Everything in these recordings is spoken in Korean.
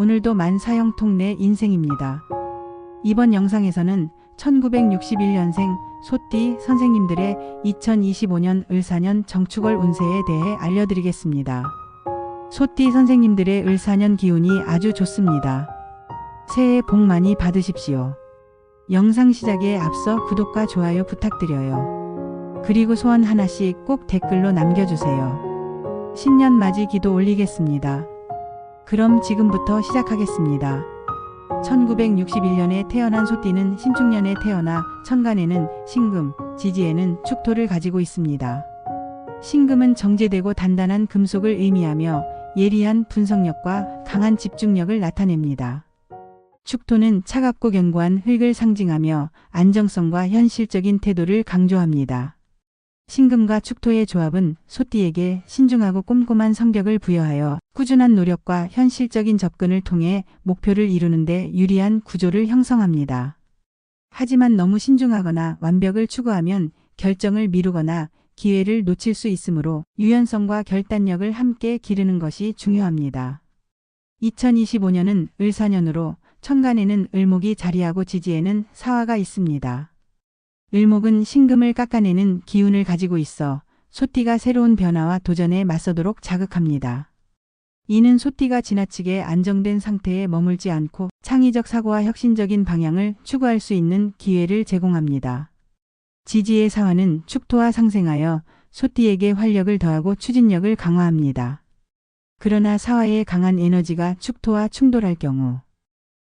오늘도 만사형통 내 인생입니다. 이번 영상에서는 1961년생 소띠 선생님들의 2025년 을사년 정축월 운세에 대해 알려드리겠습니다. 소띠 선생님들의 을사년 기운이 아주 좋습니다. 새해 복 많이 받으십시오. 영상 시작에 앞서 구독과 좋아요 부탁드려요. 그리고 소원 하나씩 꼭 댓글로 남겨주세요. 신년 맞이 기도 올리겠습니다. 그럼 지금부터 시작하겠습니다. 1961년에 태어난 소띠는 신축년에 태어나 천간에는 신금, 지지에는 축토를 가지고 있습니다. 신금은 정제되고 단단한 금속을 의미하며 예리한 분석력과 강한 집중력을 나타냅니다. 축토는 차갑고 견고한 흙을 상징하며 안정성과 현실적인 태도를 강조합니다. 신금과 축토의 조합은 소띠에게 신중하고 꼼꼼한 성격을 부여하여 꾸준한 노력과 현실적인 접근을 통해 목표를 이루는데 유리한 구조를 형성합니다. 하지만 너무 신중하거나 완벽을 추구하면 결정을 미루거나 기회를 놓칠 수 있으므로 유연성과 결단력을 함께 기르는 것이 중요합니다. 2025년은 을사년으로 천간에는 을목이 자리하고 지지에는 사화가 있습니다. 을목은 신금을 깎아내는 기운을 가지고 있어 소띠가 새로운 변화와 도전에 맞서도록 자극합니다. 이는 소띠가 지나치게 안정된 상태에 머물지 않고 창의적 사고와 혁신적인 방향을 추구할 수 있는 기회를 제공합니다. 지지의 사화는 축토와 상생하여 소띠에게 활력을 더하고 추진력을 강화합니다. 그러나 사화의 강한 에너지가 축토와 충돌할 경우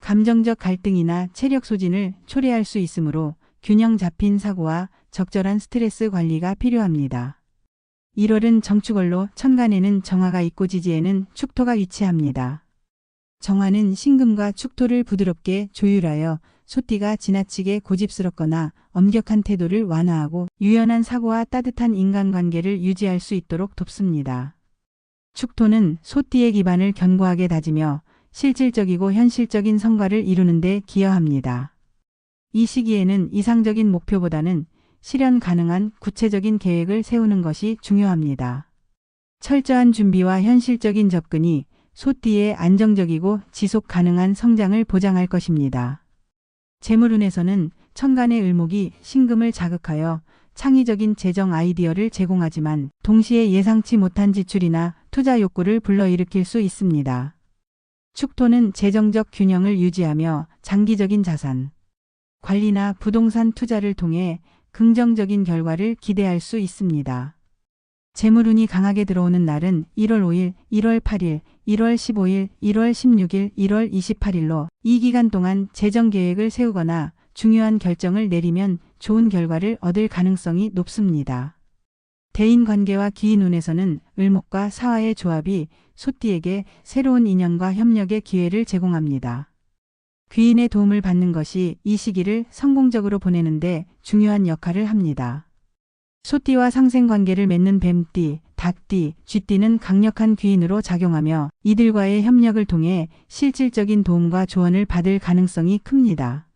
감정적 갈등이나 체력 소진을 초래할 수 있으므로 균형 잡힌 사고와 적절한 스트레스 관리가 필요합니다. 1월은 정축월로 천간에는 정화가 있고 지지에는 축토가 위치합니다. 정화는 신금과 축토를 부드럽게 조율하여 소띠가 지나치게 고집스럽거나 엄격한 태도를 완화하고 유연한 사고와 따뜻한 인간관계를 유지할 수 있도록 돕습니다. 축토는 소띠의 기반을 견고하게 다지며 실질적이고 현실적인 성과를 이루는 데 기여합니다. 이 시기에는 이상적인 목표보다는 실현 가능한 구체적인 계획을 세우는 것이 중요합니다. 철저한 준비와 현실적인 접근이 소띠의 안정적이고 지속 가능한 성장을 보장할 것입니다. 재물운에서는 천간의 을목이 신금을 자극하여 창의적인 재정 아이디어를 제공하지만 동시에 예상치 못한 지출이나 투자 욕구를 불러일으킬 수 있습니다. 축토는 재정적 균형을 유지하며 장기적인 자산, 관리나 부동산 투자를 통해 긍정적인 결과를 기대할 수 있습니다. 재물운이 강하게 들어오는 날은 1월 5일, 1월 8일, 1월 15일, 1월 16일, 1월 28일로 이 기간 동안 재정 계획을 세우거나 중요한 결정을 내리면 좋은 결과를 얻을 가능성이 높습니다. 대인 관계와 기인운에서는 을목과 사화의 조합이 소띠에게 새로운 인연과 협력의 기회를 제공합니다. 귀인의 도움을 받는 것이 이 시기를 성공적으로 보내는데 중요한 역할을 합니다. 소띠와 상생관계를 맺는 뱀띠, 닭띠, 쥐띠는 강력한 귀인으로 작용하며 이들과의 협력을 통해 실질적인 도움과 조언을 받을 가능성이 큽니다.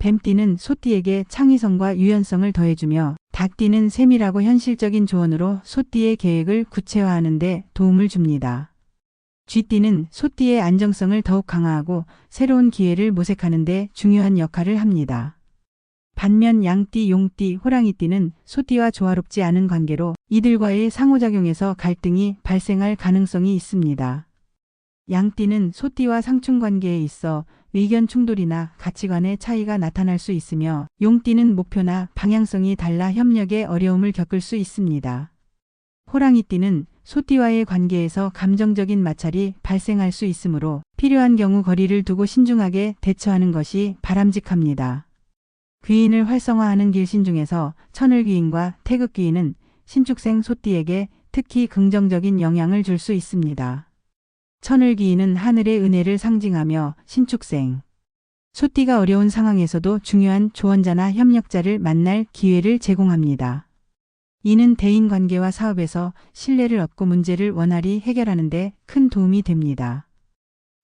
뱀띠는 소띠에게 창의성과 유연성을 더해주며 닭띠는 세밀하고 현실적인 조언으로 소띠의 계획을 구체화하는 데 도움을 줍니다. 쥐띠는 소띠의 안정성을 더욱 강화하고 새로운 기회를 모색하는 데 중요한 역할을 합니다. 반면 양띠, 용띠, 호랑이띠는 소띠와 조화롭지 않은 관계로 이들과의 상호작용에서 갈등이 발생할 가능성이 있습니다. 양띠는 소띠와 상충 관계에 있어 의견 충돌이나 가치관의 차이가 나타날 수 있으며 용띠는 목표나 방향성이 달라 협력에 어려움을 겪을 수 있습니다. 호랑이띠는 소띠와의 관계에서 감정적인 마찰이 발생할 수 있으므로 필요한 경우 거리를 두고 신중하게 대처하는 것이 바람직합니다. 귀인을 활성화하는 길신 중에서 천을귀인과 태극귀인은 신축생 소띠에게 특히 긍정적인 영향을 줄 수 있습니다. 천을귀인은 하늘의 은혜를 상징하며 신축생, 소띠가 어려운 상황에서도 중요한 조언자나 협력자를 만날 기회를 제공합니다. 이는 대인 관계와 사업에서 신뢰를 얻고 문제를 원활히 해결하는 데 큰 도움이 됩니다.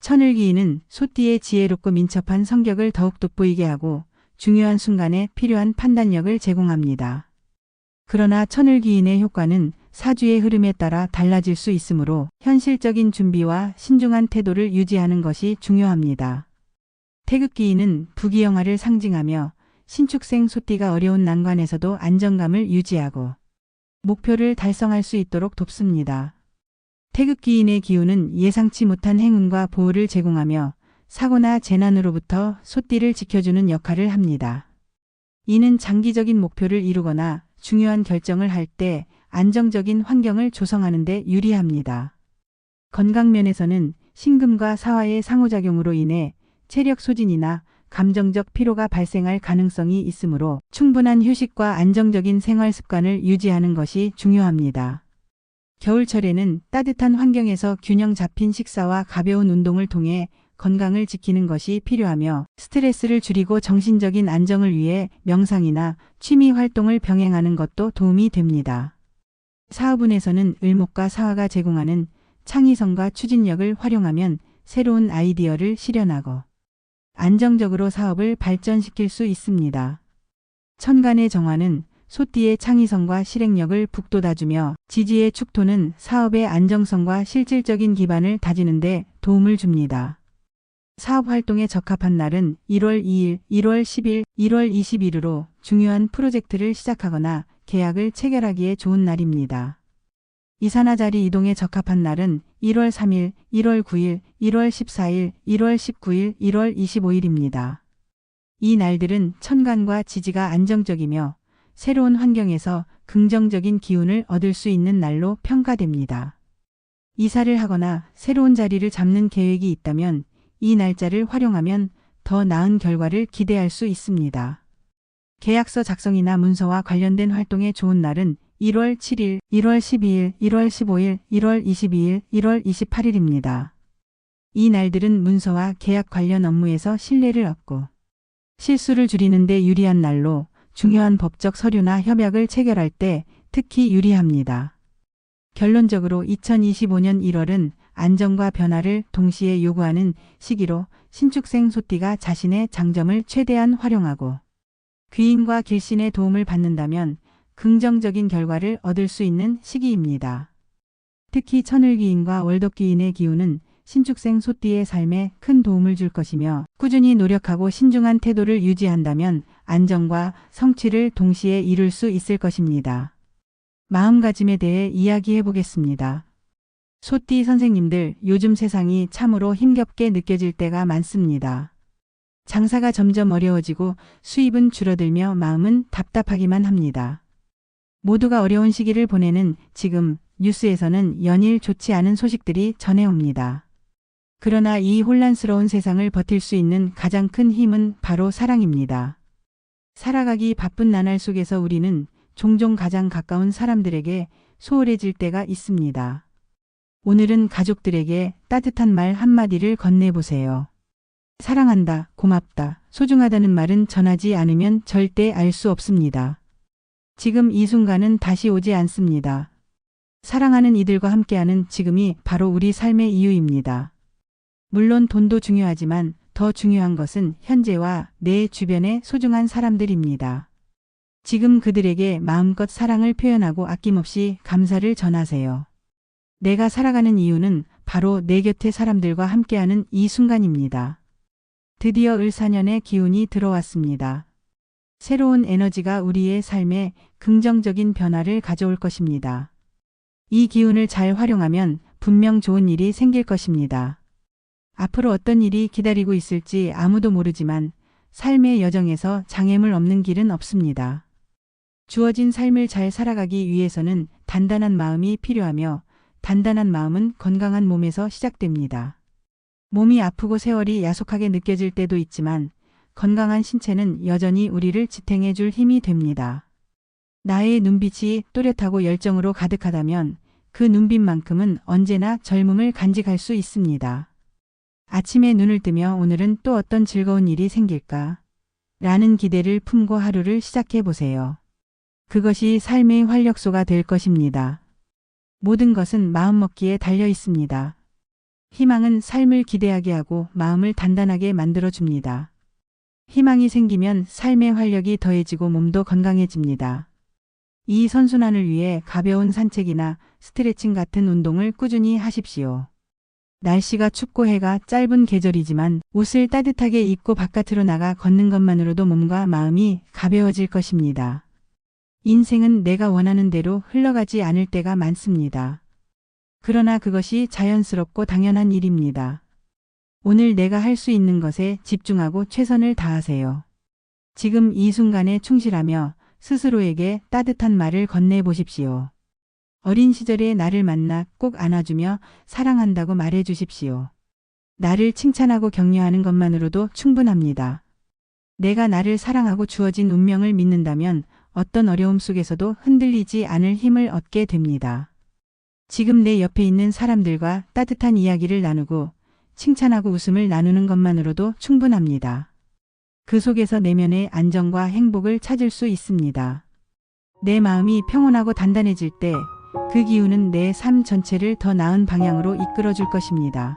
천을기인은 소띠의 지혜롭고 민첩한 성격을 더욱 돋보이게 하고 중요한 순간에 필요한 판단력을 제공합니다. 그러나 천을기인의 효과는 사주의 흐름에 따라 달라질 수 있으므로 현실적인 준비와 신중한 태도를 유지하는 것이 중요합니다. 태극기인은 부귀영화를 상징하며 신축생 소띠가 어려운 난관에서도 안정감을 유지하고 목표를 달성할 수 있도록 돕습니다. 태극기인의 기운은 예상치 못한 행운과 보호를 제공하며 사고나 재난으로부터 소띠를 지켜주는 역할을 합니다. 이는 장기적인 목표를 이루거나 중요한 결정을 할 때 안정적인 환경을 조성하는 데 유리합니다. 건강 면에서는 신금과 사화의 상호작용으로 인해 체력 소진이나 감정적 피로가 발생할 가능성이 있으므로 충분한 휴식과 안정적인 생활 습관을 유지하는 것이 중요합니다. 겨울철에는 따뜻한 환경에서 균형 잡힌 식사와 가벼운 운동을 통해 건강을 지키는 것이 필요하며 스트레스를 줄이고 정신적인 안정을 위해 명상이나 취미 활동을 병행하는 것도 도움이 됩니다. 사업운에서는 을목과 사화가 제공하는 창의성과 추진력을 활용하면 새로운 아이디어를 실현하고 안정적으로 사업을 발전시킬 수 있습니다. 천간의 정화는 소띠의 창의성과 실행력을 북돋아주며 지지의 축토는 사업의 안정성과 실질적인 기반을 다지는 데 도움을 줍니다. 사업 활동에 적합한 날은 1월 2일, 1월 10일, 1월 20일으로 중요한 프로젝트를 시작하거나 계약을 체결하기에 좋은 날입니다. 이사나 자리 이동에 적합한 날은 1월 3일, 1월 9일, 1월 14일, 1월 19일, 1월 25일입니다. 이 날들은 천간과 지지가 안정적이며 새로운 환경에서 긍정적인 기운을 얻을 수 있는 날로 평가됩니다. 이사를 하거나 새로운 자리를 잡는 계획이 있다면 이 날짜를 활용하면 더 나은 결과를 기대할 수 있습니다. 계약서 작성이나 문서와 관련된 활동에 좋은 날은 1월 7일, 1월 12일, 1월 15일, 1월 22일, 1월 28일입니다. 이 날들은 문서와 계약 관련 업무에서 신뢰를 얻고 실수를 줄이는 데 유리한 날로 중요한 법적 서류나 협약을 체결할 때 특히 유리합니다. 결론적으로 2025년 1월은 안정과 변화를 동시에 요구하는 시기로 신축생 소띠가 자신의 장점을 최대한 활용하고 귀인과 길신의 도움을 받는다면 긍정적인 결과를 얻을 수 있는 시기입니다. 특히 천을귀인과 월덕귀인의 기운은 신축생 소띠의 삶에 큰 도움을 줄 것이며 꾸준히 노력하고 신중한 태도를 유지한다면 안정과 성취를 동시에 이룰 수 있을 것입니다. 마음가짐에 대해 이야기해 보겠습니다. 소띠 선생님들 요즘 세상이 참으로 힘겹게 느껴질 때가 많습니다. 장사가 점점 어려워지고 수입은 줄어들며 마음은 답답하기만 합니다. 모두가 어려운 시기를 보내는 지금 뉴스에서는 연일 좋지 않은 소식들이 전해옵니다. 그러나 이 혼란스러운 세상을 버틸 수 있는 가장 큰 힘은 바로 사랑입니다. 살아가기 바쁜 나날 속에서 우리는 종종 가장 가까운 사람들에게 소홀해질 때가 있습니다. 오늘은 가족들에게 따뜻한 말 한마디를 건네보세요. 사랑한다, 고맙다, 소중하다는 말은 전하지 않으면 절대 알 수 없습니다. 지금 이 순간은 다시 오지 않습니다. 사랑하는 이들과 함께하는 지금이 바로 우리 삶의 이유입니다. 물론 돈도 중요하지만 더 중요한 것은 현재와 내 주변의 소중한 사람들입니다. 지금 그들에게 마음껏 사랑을 표현하고 아낌없이 감사를 전하세요. 내가 살아가는 이유는 바로 내 곁의 사람들과 함께하는 이 순간입니다. 드디어 을사년의 기운이 들어왔습니다. 새로운 에너지가 우리의 삶에 긍정적인 변화를 가져올 것입니다. 이 기운을 잘 활용하면 분명 좋은 일이 생길 것입니다. 앞으로 어떤 일이 기다리고 있을지 아무도 모르지만 삶의 여정에서 장애물 없는 길은 없습니다. 주어진 삶을 잘 살아가기 위해서는 단단한 마음이 필요하며 단단한 마음은 건강한 몸에서 시작됩니다. 몸이 아프고 세월이 야속하게 느껴질 때도 있지만 건강한 신체는 여전히 우리를 지탱해 줄 힘이 됩니다. 나의 눈빛이 또렷하고 열정으로 가득하다면 그 눈빛만큼은 언제나 젊음을 간직할 수 있습니다. 아침에 눈을 뜨며 오늘은 또 어떤 즐거운 일이 생길까? 라는 기대를 품고 하루를 시작해 보세요. 그것이 삶의 활력소가 될 것입니다. 모든 것은 마음먹기에 달려 있습니다. 희망은 삶을 기대하게 하고 마음을 단단하게 만들어 줍니다. 희망이 생기면 삶의 활력이 더해지고 몸도 건강해집니다. 이 선순환을 위해 가벼운 산책이나 스트레칭 같은 운동을 꾸준히 하십시오. 날씨가 춥고 해가 짧은 계절이지만 옷을 따뜻하게 입고 바깥으로 나가 걷는 것만으로도 몸과 마음이 가벼워질 것입니다. 인생은 내가 원하는 대로 흘러가지 않을 때가 많습니다. 그러나 그것이 자연스럽고 당연한 일입니다. 오늘 내가 할 수 있는 것에 집중하고 최선을 다하세요. 지금 이 순간에 충실하며 스스로에게 따뜻한 말을 건네 보십시오. 어린 시절의 나를 만나 꼭 안아주며 사랑한다고 말해 주십시오. 나를 칭찬하고 격려하는 것만으로도 충분합니다. 내가 나를 사랑하고 주어진 운명을 믿는다면 어떤 어려움 속에서도 흔들리지 않을 힘을 얻게 됩니다. 지금 내 옆에 있는 사람들과 따뜻한 이야기를 나누고 칭찬하고 웃음을 나누는 것만으로도 충분합니다. 그 속에서 내면의 안정과 행복을 찾을 수 있습니다. 내 마음이 평온하고 단단해질 때 그 기운은 내 삶 전체를 더 나은 방향으로 이끌어 줄 것입니다.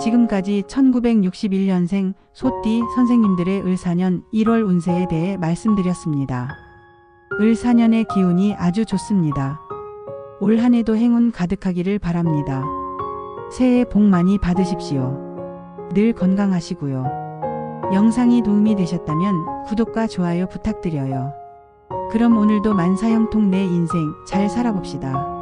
지금까지 1961년생 소띠 선생님들의 을사년 1월 운세에 대해 말씀드렸습니다. 을사년의 기운이 아주 좋습니다. 올 한 해도 행운 가득하기를 바랍니다. 새해 복 많이 받으십시오. 늘 건강하시고요. 영상이 도움이 되셨다면 구독과 좋아요 부탁드려요. 그럼 오늘도 만사형통 내 인생 잘 살아봅시다.